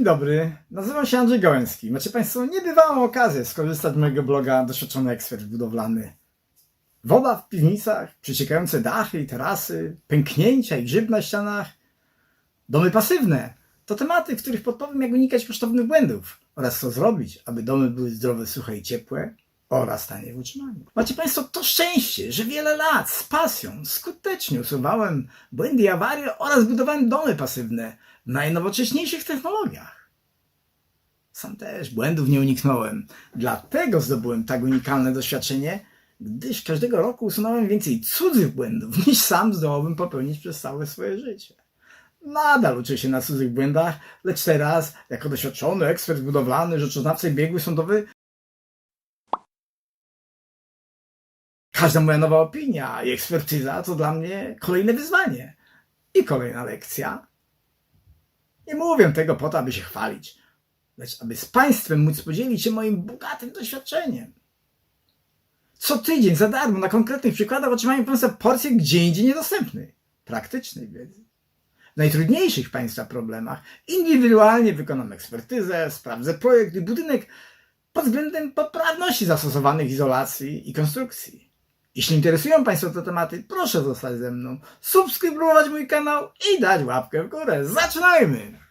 Dzień dobry, nazywam się Andrzej Gałęski. Macie Państwo niebywałą okazję skorzystać z mojego bloga Doświadczony Ekspert Budowlany. Woda w piwnicach, przeciekające dachy i tarasy, pęknięcia i grzyb na ścianach, domy pasywne to tematy, w których podpowiem jak unikać kosztownych błędów oraz co zrobić, aby domy były zdrowe, suche i ciepłe oraz tanie w utrzymaniu. Macie Państwo to szczęście, że wiele lat z pasją skutecznie usuwałem błędy i awarie oraz budowałem domy pasywne w najnowocześniejszych technologiach. Sam też błędów nie uniknąłem. Dlatego zdobyłem tak unikalne doświadczenie, gdyż każdego roku usunąłem więcej cudzych błędów niż sam zdołałbym popełnić przez całe swoje życie. Nadal uczę się na cudzych błędach, lecz teraz, jako doświadczony ekspert budowlany, rzeczoznawca i biegły sądowy, każda moja nowa opinia i ekspertyza to dla mnie kolejne wyzwanie i kolejna lekcja. Nie mówię tego po to, aby się chwalić, lecz aby z Państwem móc podzielić się moim bogatym doświadczeniem. Co tydzień za darmo na konkretnych przykładach otrzymają Państwo porcję gdzie indziej niedostępnej, praktycznej wiedzy. W najtrudniejszych Państwa problemach indywidualnie wykonam ekspertyzę, sprawdzę projekt i budynek pod względem poprawności zastosowanych izolacji i konstrukcji. Jeśli interesują Państwa te tematy, proszę zostać ze mną, subskrybować mój kanał i dać łapkę w górę. Zaczynajmy!